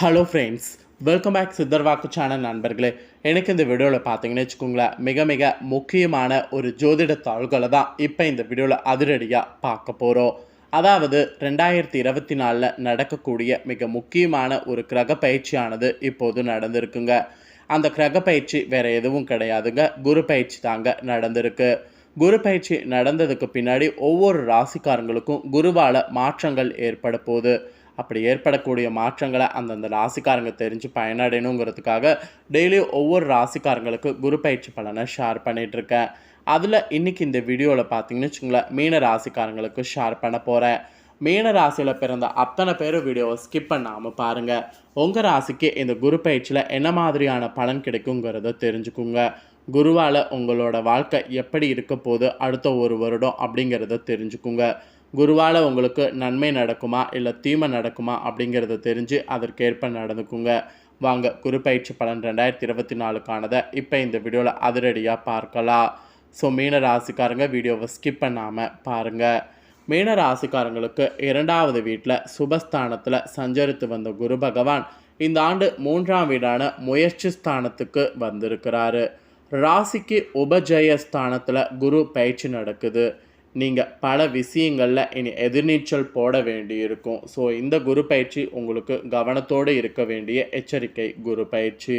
Hello friends welcome back சித்தர்வாக்கு channel நண்பர்களே. எனக்கு இந்த வீடியோவில் பார்த்தீங்கன்னு வச்சுக்கோங்களேன் மிக மிக முக்கியமான ஒரு ஜோதிட தாள்களை தான் இப்போ இந்த வீடியோவில் அதிரடியாக பார்க்க போகிறோம் அதாவது ரெண்டாயிரத்தி இருபத்தி நாலில் நடக்கக்கூடிய மிக முக்கியமான ஒரு கிரக பயிற்சியானது இப்போது நடந்திருக்குங்க. அந்த கிரக பயிற்சி வேறு எதுவும் கிடையாதுங்க. குரு பயிற்சி தாங்க நடந்திருக்கு. குரு பயிற்சி நடந்ததுக்கு பின்னாடி ஒவ்வொரு ராசிக்காரங்களுக்கும் குருவால் மாற்றங்கள் ஏற்பட போகுது. அப்படி ஏற்படக்கூடிய மாற்றங்களை அந்தந்த ராசிக்காரங்க தெரிஞ்சு பயனடையணுங்கிறதுக்காக டெய்லி ஒவ்வொரு ராசிக்காரங்களுக்கு குரு பயிற்சி பலனை ஷேர் பண்ணிகிட்ருக்கேன் அதில் இன்றைக்கி இந்த வீடியோவில் பார்த்தீங்கன்னு வச்சுங்களேன் மீன ராசிக்காரங்களுக்கு ஷேர் பண்ண போகிறேன் மீன ராசியில் பிறந்த அத்தனை பேரும் வீடியோவை ஸ்கிப் பண்ணாமல் பாருங்கள் உங்கள் ராசிக்கு இந்த குரு பயிற்சியில் என்ன மாதிரியான பலன் கிடைக்குங்கிறத தெரிஞ்சுக்குங்க. குருவால் உங்களோட வாழ்க்கை எப்படி இருக்க போகுது அடுத்த ஒரு வருடம் அப்படிங்கிறத தெரிஞ்சுக்குங்க. குருவால் உங்களுக்கு நன்மை நடக்குமா இல்லை தீமை நடக்குமா அப்படிங்கிறத தெரிஞ்சு அதற்கேற்ப நடந்துக்குங்க. வாங்க குரு பயிற்சி பலன் ரெண்டாயிரத்தி இருபத்தி நாலுக்கானதை இப்போ இந்த வீடியோவில் அதிரடியாக பார்க்கலாம். ஸோ மீன ராசிக்காரங்க வீடியோவை ஸ்கிப் பண்ணாமல் பாருங்கள் மீன ராசிக்காரங்களுக்கு இரண்டாவது வீட்டில் சுபஸ்தானத்தில் சஞ்சரித்து வந்த குரு பகவான் இந்த ஆண்டு மூன்றாம் வீடான முயற்சி ஸ்தானத்துக்கு வந்திருக்கிறாரு. ராசிக்கு உபஜய ஸ்தானத்தில் குரு பயிற்சி நடக்குது. நீங்கள் பல விஷயங்களில் இனி எதிர்நீச்சல் போட வேண்டியிருக்கும். ஸோ இந்த குரு பயிற்சி உங்களுக்கு கவனத்தோடு இருக்க வேண்டிய எச்சரிக்கை குரு பயிற்சி.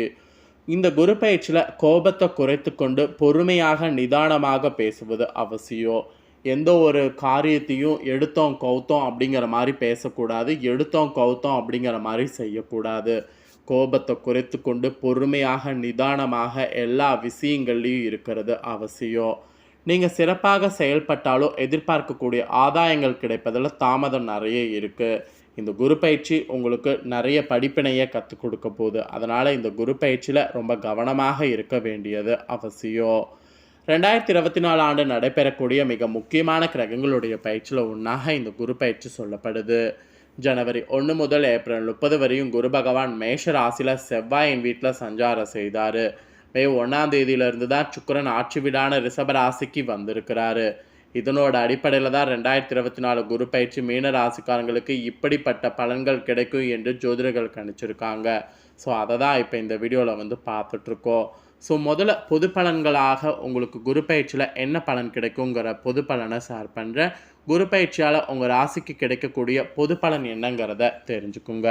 இந்த குரு பயிற்சியில் கோபத்தை குறைத்து கொண்டு பொறுமையாக நிதானமாக பேசுவது அவசியம். எந்த ஒரு காரியத்தையும் எடுத்தோம் கவுத்தோம் அப்படிங்கிற மாதிரி பேசக்கூடாது. எடுத்தோம் கவுத்தோம் அப்படிங்கிற மாதிரி செய்யக்கூடாது. கோபத்தை குறைத்து கொண்டு பொறுமையாக நிதானமாக எல்லா விஷயங்கள்லையும் இருக்கிறது அவசியம். நீங்கள் சிறப்பாக செயல்பட்டாலும் எதிர்பார்க்கக்கூடிய ஆதாயங்கள் கிடைப்பதில் தாமதம் நிறைய இருக்குது இந்த குரு பயிற்சி உங்களுக்கு நிறைய படிப்பினையை கற்றுக் கொடுக்க போகுது. அதனால் இந்த குரு பயிற்சியில் ரொம்ப கவனமாக இருக்க வேண்டியது அவசியம். ரெண்டாயிரத்தி இருபத்தி நாலு ஆண்டு நடைபெறக்கூடிய மிக முக்கியமான கிரகங்களுடைய பயிற்சியில் ஒன்றாக இந்த குரு பயிற்சி சொல்லப்படுது. ஜனவரி ஒன்று முதல் ஏப்ரல் முப்பது வரையும் குரு பகவான் மேஷ ராசியில் செவ்வாயின் வீட்டில் சஞ்சாரம் செய்தார். மே ஒன்றாம் தேதியிலிருந்து தான் சுக்கரன் ஆட்சி வீடான ரிஷப ராசிக்கு வந்திருக்கிறாரு. இதனோட அடிப்படையில் தான் ரெண்டாயிரத்தி இருபத்தி நாலு குரு பயிற்சி மீன ராசிக்காரங்களுக்கு இப்படிப்பட்ட பலன்கள் கிடைக்கும் என்று ஜோதிடர்கள் கணிச்சிருக்காங்க. ஸோ அதை தான் இப்போ இந்த வீடியோவில் வந்து பார்த்துட்ருக்கோம். ஸோ முதல்ல பொது பலன்களாக உங்களுக்கு குரு பயிற்சியில் என்ன பலன் கிடைக்குங்கிற பொது பலனை ஷேர் பண்ணுறேன் குரு பயிற்சியால் உங்கள் ராசிக்கு கிடைக்கக்கூடிய பொது பலன் என்னங்கிறத தெரிஞ்சுக்குங்க.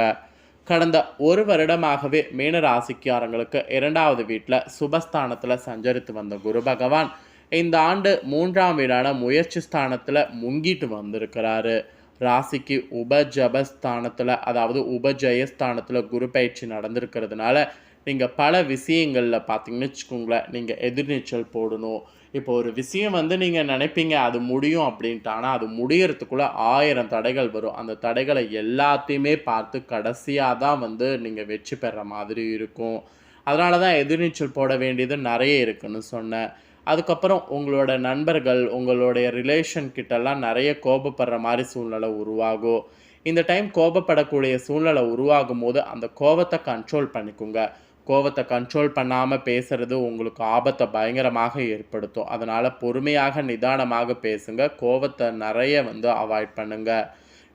கடந்த ஒரு வருடமாகவே மீன ராசிக்காரங்களுக்கு இரண்டாவது வீட்டில் சுபஸ்தானத்தில் சஞ்சரித்து வந்த குரு பகவான் இந்த ஆண்டு மூன்றாம் வீடான முயற்சி ஸ்தானத்தில் முங்கிட்டு வந்திருக்கிறாரு. ராசிக்கு உபஜபஸ்தானத்தில் அதாவது உபஜயஸ்தானத்தில் குரு பயிற்சி நடந்திருக்கிறதுனால நீங்கள் பல விஷயங்களில் பார்த்தீங்கன்னு வச்சுக்கோங்களேன் நீங்கள் எதிர்நீச்சல் போடணும். இப்போ ஒரு விஷயம் வந்து நீங்கள் நினைப்பீங்க அது முடியும் அப்படின்ட்டு. ஆனால் அது முடியறதுக்குள்ளே ஆயிரம் தடைகள் வரும். அந்த தடைகளை எல்லாத்தையுமே பார்த்து கடைசியாக தான் வந்து நீங்கள் வெற்றி பெற மாதிரி இருக்கும். அதனால தான் எதிர்நீச்சல் போட வேண்டியது நிறைய இருக்குன்னு சொன்னேன். அதுக்கப்புறம் உங்களோட நண்பர்கள் உங்களுடைய ரிலேஷன் கிட்டலாம் நிறைய கோபப்படுற மாதிரி சூழ்நிலை உருவாகும். இந்த டைம் கோபப்படக்கூடிய சூழ்நிலை உருவாகும் போது அந்த கோபத்தை கண்ட்ரோல் பண்ணிக்கோங்க. கோவத்தை கண்ட்ரோல் பண்ணாமல் பேசுகிறது உங்களுக்கு ஆபத்தை பயங்கரமாக ஏற்படுத்தும். அதனால் பொறுமையாக நிதானமாக பேசுங்க. கோவத்தை நிறைய வந்து அவாய்ட் பண்ணுங்கள்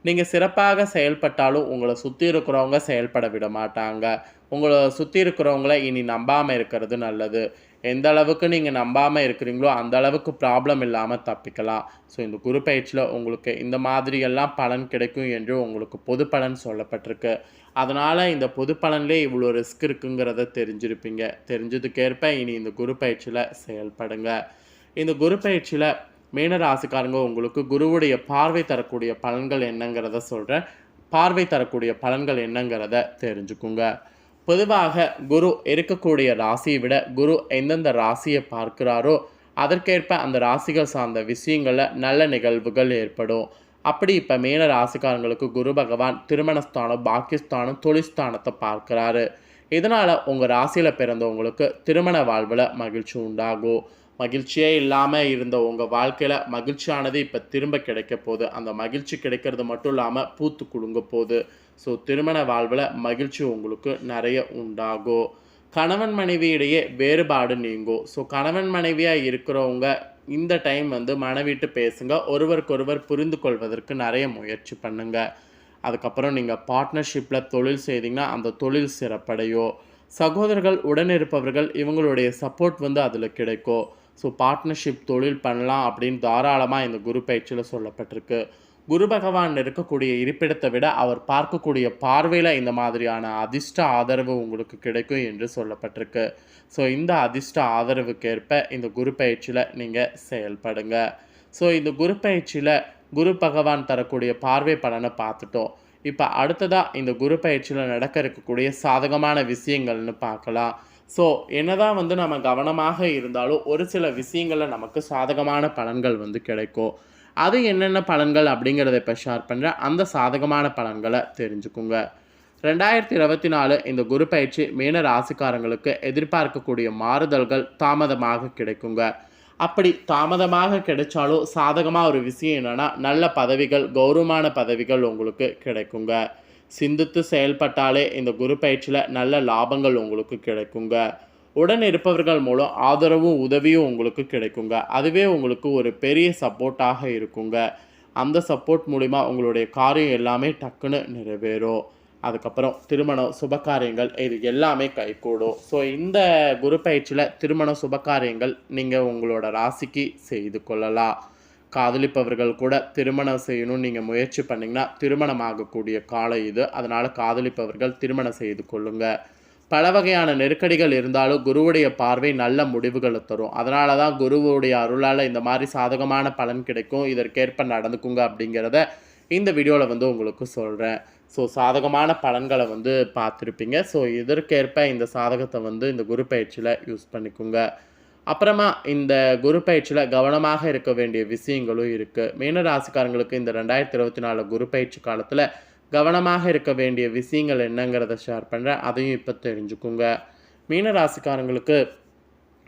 நீங்கள் சிறப்பாக செயல்பட்டாலும் உங்களை சுற்றி இருக்கிறவங்க செயல்பட விட மாட்டாங்க. உங்களை சுற்றி இருக்கிறவங்கள இனி நம்பாமல் இருக்கிறது நல்லது. எந்த அளவுக்கு நீங்கள் நம்பாமல் இருக்கிறீங்களோ அந்த அளவுக்கு ப்ராப்ளம் இல்லாமல் தப்பிக்கலாம். ஸோ இந்த குரு பயிற்சியில் உங்களுக்கு இந்த மாதிரியெல்லாம் பலன் கிடைக்கும் என்று உங்களுக்கு பொது பலன் சொல்லப்பட்டிருக்கு. அதனால் இந்த பொது பலன்லேயே இவ்வளோ ரிஸ்க் இருக்குங்கிறத தெரிஞ்சிருப்பீங்க. தெரிஞ்சதுக்கேற்ப இனி இந்த குரு பயிற்சியில் செயல்படுங்க. இந்த குரு பயிற்சியில் மீன ராசிக்காரங்க உங்களுக்கு குருவுடைய பார்வை தரக்கூடிய பலன்கள் என்னங்கிறத சொல்கிறேன் பார்வை தரக்கூடிய பலன்கள் என்னங்கிறத தெரிஞ்சுக்குங்க. பொதுவாக குரு இருக்கக்கூடிய ராசியை விட குரு எந்தெந்த ராசியை பார்க்கிறாரோ அதற்கேற்ப அந்த ராசிகள் சார்ந்த விஷயங்களில் நல்ல நிகழ்வுகள் ஏற்படும். அப்படி இப்போ மீன ராசிக்காரங்களுக்கு குரு பகவான் திருமணஸ்தானம் பாக்கியஸ்தானம் தொழிற்ஸ்தானத்தை பார்க்குறாரு. இதனால் உங்கள் ராசியில் பிறந்தவங்களுக்கு திருமண வாழ்வில் மகிழ்ச்சி உண்டாகும். மகிழ்ச்சியே இல்லாமல் இருந்த உங்கள் வாழ்க்கையில் மகிழ்ச்சியானது இப்போ திரும்ப கிடைக்க போகுது. அந்த மகிழ்ச்சி கிடைக்கிறது மட்டும் இல்லாமல் பூத்து குலுங்க போகுது. ஸோ திருமண வாழ்வில் மகிழ்ச்சி உங்களுக்கு நிறைய உண்டாகும் கணவன் மனைவியிடையே வேறுபாடு நீங்கும் ஸோ கணவன் மனைவியாக இருக்கிறவங்க இந்த டைம் வந்து மனைவிட்டு பேசுங்க. ஒருவருக்கொருவர் புரிந்து கொள்வதற்கு நிறைய முயற்சி பண்ணுங்க. அதுக்கப்புறம் நீங்கள் பார்ட்னர்ஷிப்பில் தொழில் செய்தீங்கன்னா அந்த தொழில் சிறப்படையும் சகோதரர்கள் உடன் இருப்பவர்கள் இவங்களுடைய சப்போர்ட் வந்து அதில் கிடைக்கும் ஸோ பார்ட்னர்ஷிப் தொழில் பண்ணலாம் அப்படின்னு தாராளமாக இந்த குரு பயிற்சியில் சொல்லப்பட்டிருக்கு. குரு பகவான் இருக்கக்கூடிய இருப்பிடத்தை விட அவர் பார்க்கக்கூடிய பார்வையில் இந்த மாதிரியான அதிர்ஷ்ட ஆதரவு உங்களுக்கு கிடைக்கும் என்று சொல்லப்பட்டிருக்கு. ஸோ இந்த அதிர்ஷ்ட ஆதரவுக்கேற்ப இந்த குரு பயிற்சியில் நீங்கள் செயல்படுங்க. ஸோ இந்த குரு பயிற்சியில் குரு பகவான் தரக்கூடிய பார்வை பலனை பார்த்துட்டோம். இப்போ அடுத்ததாக இந்த குரு பயிற்சியில் நடக்க இருக்கக்கூடிய சாதகமான விஷயங்கள்னு பார்க்கலாம். ஸோ என்னதான் வந்து நம்ம கவனமாக இருந்தாலும் ஒரு சில விஷயங்களில் நமக்கு சாதகமான பலன்கள் வந்து கிடைக்கும். அது என்னென்ன பலன்கள் அப்படிங்கிறத இப்போ ஷேர் பண்ணுறேன் அந்த சாதகமான பலன்களை தெரிஞ்சுக்குங்க. ரெண்டாயிரத்தி இருபத்தி நாலு இந்த குரு பயிற்சி மீன ராசிக்காரங்களுக்கு எதிர்பார்க்கக்கூடிய மாறுதல்கள் தாமதமாக கிடைக்குங்க. அப்படி தாமதமாக கிடைச்சாலும் சாதகமாக ஒரு விஷயம் என்னென்னா நல்ல பதவிகள் கௌரவமான பதவிகள் உங்களுக்கு கிடைக்குங்க. சிந்தித்து செயல்பட்டாலே இந்த குரு பயிற்சியில் நல்ல லாபங்கள் உங்களுக்கு கிடைக்குங்க. உடன் இருப்பவர்கள் மூலம் ஆதரவும் உதவியும் உங்களுக்கு கிடைக்குங்க. அதுவே உங்களுக்கு ஒரு பெரிய சப்போர்ட்டாக இருக்குங்க. அந்த சப்போர்ட் மூலிமா உங்களுடைய காரியம் எல்லாமே டக்குன்னு நிறைவேறும். அதுக்கப்புறம் திருமணம் சுபகாரியங்கள் இது எல்லாமே கைகூடும். ஸோ இந்த குரு பயிற்சியில் திருமண சுபகாரியங்கள் நீங்கள் உங்களோட ராசிக்கு செய்து கொள்ளலாம். காதலிப்பவர்கள் கூட திருமணம் செய்யணும்னு நீங்கள் முயற்சி பண்ணிங்கன்னா திருமணம் ஆகக்கூடிய காலம் இது. அதனால் காதலிப்பவர்கள் திருமணம் செய்து கொள்ளுங்கள் பல வகையான நெருக்கடிகள் இருந்தாலும் குருவுடைய பார்வை நல்ல முடிவுகளை தரும். அதனால தான் குருவுடைய அருளால் இந்த மாதிரி சாதகமான பலன் கிடைக்கும். இதற்கேற்ப நடந்துக்குங்க அப்படிங்கிறத இந்த வீடியோவில் வந்து உங்களுக்கு சொல்கிறேன் ஸோ சாதகமான பலன்களை வந்து பார்த்துருப்பீங்க. ஸோ இதற்கேற்ப இந்த சாதகத்தை வந்து இந்த குரு பயிற்சியில் யூஸ் பண்ணிக்கோங்க. அப்புறமா இந்த குரு பயிற்சியில் கவனமாக இருக்க வேண்டிய விஷயங்களும் இருக்குது மீனராசிக்காரங்களுக்கு இந்த ரெண்டாயிரத்தி இருபத்தி நாலு குரு பயிற்சி காலத்தில் கவனமாக இருக்க வேண்டிய விஷயங்கள் என்னங்கிறத ஷேர் பண்ணுறேன் அதையும் இப்போ தெரிஞ்சுக்குங்க. மீனராசிக்காரங்களுக்கு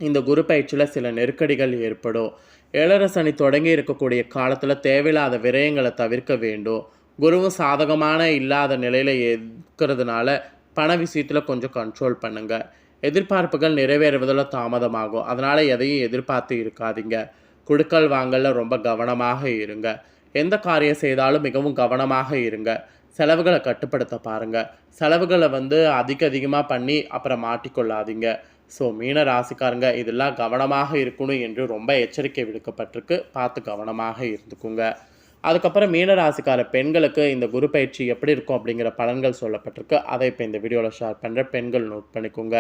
இந்த குரு பயிற்சியில் சில நெருக்கடிகள் ஏற்படும். ஏழரை சனி தொடங்கி இருக்கக்கூடிய காலத்தில் தேவையில்லாத விரயங்களை தவிர்க்க வேண்டும். குருவும் சாதகமான இல்லாத நிலையில் இருக்கிறதுனால பண விஷயத்தில் கொஞ்சம் கண்ட்ரோல் பண்ணுங்கள் எதிர்பார்ப்புகள் நிறைவேறுவதில் தாமதமாகும். அதனால் எதையும் எதிர்பார்த்து இருக்காதீங்க. குடுக்கல் வாங்கல ரொம்ப கவனமாக இருங்க. எந்த காரியம் செய்தாலும் மிகவும் கவனமாக இருங்க. செலவுகளை கட்டுப்படுத்த பாருங்கள் செலவுகளை வந்து அதிக அதிகமாக பண்ணி அப்புறம் மாட்டிக்கொள்ளாதீங்க. ஸோ மீன ராசிக்காரங்க இதெல்லாம் கவனமாக இருக்கணும் என்று ரொம்ப எச்சரிக்கை விடுக்கப்பட்டிருக்கு. பார்த்து கவனமாக இருந்துக்குங்க. அதுக்கப்புறம் மீனராசிக்கார பெண்களுக்கு இந்த குரு பயிற்சி எப்படி இருக்கும் அப்படிங்கிற பலன்கள் சொல்லப்பட்டிருக்கு. அதை இப்போ இந்த வீடியோவில் ஷேர் பண்ணுற பெண்கள் நோட் பண்ணிக்கோங்க.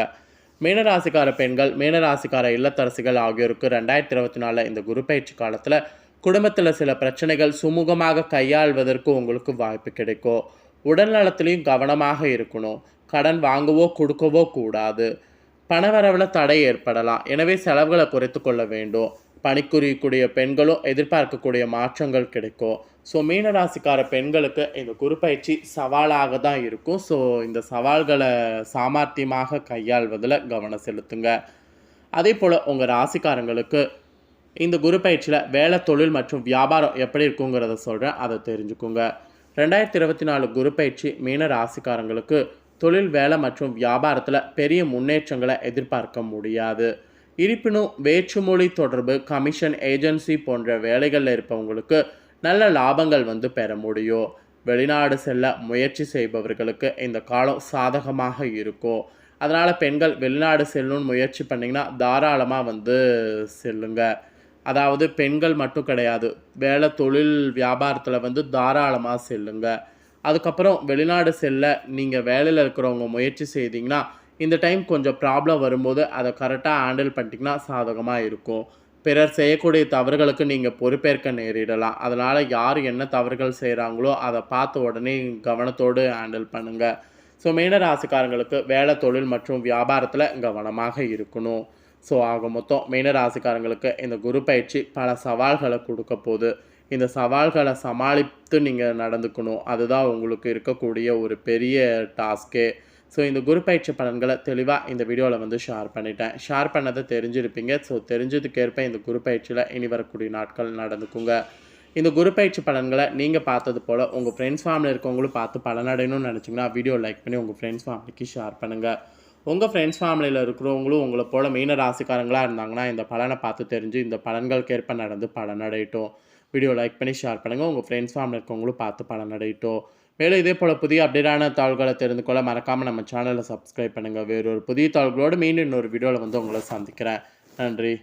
மீனராசிக்கார பெண்கள் மீனராசிக்கார இல்லத்தரசிகள் ஆகியோருக்கு ரெண்டாயிரத்தி இருபத்தி நாலில் இந்த குரு பயிற்சி காலத்தில் குடும்பத்தில் சில பிரச்சனைகள் சுமூகமாக கையாள்வதற்கு உங்களுக்கு வாய்ப்பு கிடைக்கும். உடல்நலத்திலையும் கவனமாக இருக்கணும். கடன் வாங்கவோ கொடுக்கவோ கூடாது. பணவரவில் தடை ஏற்படலாம். எனவே செலவுகளை குறைத்து கொள்ள வேண்டும். பணிக்குரியக்கூடிய பெண்களும் எதிர்பார்க்கக்கூடிய மாற்றங்கள் கிடைக்கும். ஸோ மீனராசிக்கார பெண்களுக்கு இந்த குறுப்பயிற்சி சவாலாக தான் இருக்கும். ஸோ இந்த சவால்களை சாமர்த்தியமாக கையாள்வதில் கவனம் செலுத்துங்க. அதே போல் உங்கள் ராசிக்காரங்களுக்கு இந்த குரு பயிற்சியில் வேலை தொழில் மற்றும் வியாபாரம் எப்படி இருக்குங்கிறத சொல்கிறேன் அதை தெரிஞ்சுக்குங்க. ரெண்டாயிரத்தி இருபத்தி நாலு குரு பயிற்சி மீன ராசிக்காரங்களுக்கு தொழில் வேலை மற்றும் வியாபாரத்தில் பெரிய முன்னேற்றங்களை எதிர்பார்க்க முடியாது. இருப்பினும் வேற்றுமொழி தொடர்பு கமிஷன் ஏஜென்சி போன்ற வேலைகளில் இருப்பவங்களுக்கு நல்ல லாபங்கள் வந்து பெற முடியும். வெளிநாடு செல்ல முயற்சி செய்பவர்களுக்கு இந்த காலம் சாதகமாக இருக்கும். அதனால் பெண்கள் வெளிநாடு செல்லணும்னு முயற்சி பண்ணிங்கன்னா தாராளமாக வந்து செல்லுங்க. அதாவது பெண்கள் மட்டும் கிடையாது வேலை தொழில் வியாபாரத்தில் வந்து தாராளமாக செல்லுங்க. அதுக்கப்புறம் வெளிநாடு செல்ல நீங்கள் வேலையில் இருக்கிறவங்க முயற்சி செய்தீங்கன்னா இந்த டைம் கொஞ்சம் ப்ராப்ளம் வரும்போது அதை கரெக்டாக ஹேண்டில் பண்ணிட்டிங்கன்னா சாதகமாக இருக்கும். பிறர் செய்யக்கூடிய தவறுகளுக்கு நீங்கள் பொறுப்பேற்க நேரிடலாம். அதனால் யார் என்ன தவறுகள் செய்கிறாங்களோ அதை பார்த்த உடனே கவனத்தோடு ஹேண்டில் பண்ணுங்கள் ஸோ மீன ராசிக்காரங்களுக்கு வேலை தொழில் மற்றும் வியாபாரத்தில் கவனமாக இருக்கணும். ஸோ ஆக மொத்தம் மீன ராசிக்காரங்களுக்கு இந்த குரு பயிற்சி பல சவால்களை கொடுக்க போகுது. இந்த சவால்களை சமாளித்து நீங்கள் நடந்துக்கணும். அதுதான் உங்களுக்கு இருக்கக்கூடிய ஒரு பெரிய டாஸ்க்கே ஸோ இந்த குரு பயிற்சி பலன்களை தெளிவாக இந்த வீடியோவில் வந்து ஷேர் பண்ணிட்டேன். ஷேர் பண்ணதை தெரிஞ்சிருப்பீங்க. ஸோ தெரிஞ்சதுக்கேற்ப இந்த குரு பயிற்சியில் இனி வரக்கூடிய நாட்கள் நடந்துக்குங்க. இந்த குரு பயிற்சி பலன்களை நீங்கள் பார்த்தது போல் உங்கள் ஃப்ரெண்ட்ஸ் ஃபேமிலி இருக்கவங்களும் பார்த்து பலனடையணும்னு நினச்சிங்கன்னா வீடியோ லைக் பண்ணி உங்கள் ஃப்ரெண்ட்ஸ் ஃபேமிலிக்கு ஷேர் பண்ணுங்கள் உங்கள் ஃப்ரெண்ட்ஸ் ஃபேமிலியில் இருக்கிறவங்களும் உங்களை போல் மீன ராசிக்காரங்களாக இருந்தாங்கன்னா இந்த பலனை பார்த்து தெரிஞ்சு இந்த பலன்களுக்கேற்ப நடந்து பலனடையட்டும். வீடியோ லைக் பண்ணி ஷேர் பண்ணுங்கள் உங்கள் ஃப்ரெண்ட்ஸ் ஃபேமிலி இருக்கவங்களும் பார்த்து பலனடையட்டும். மேலும் இதே போல் புதிய அப்டேட்டான தாள்களை தெரிந்து கொள்ள மறக்காமல் நம்ம சேனலை சப்ஸ்கிரைப் பண்ணுங்கள் வேறொரு புதிய தாள்களோடு மீண்டும் இன்னொரு வீடியோவில் வந்து உங்களை சந்திக்கிறேன். நன்றி.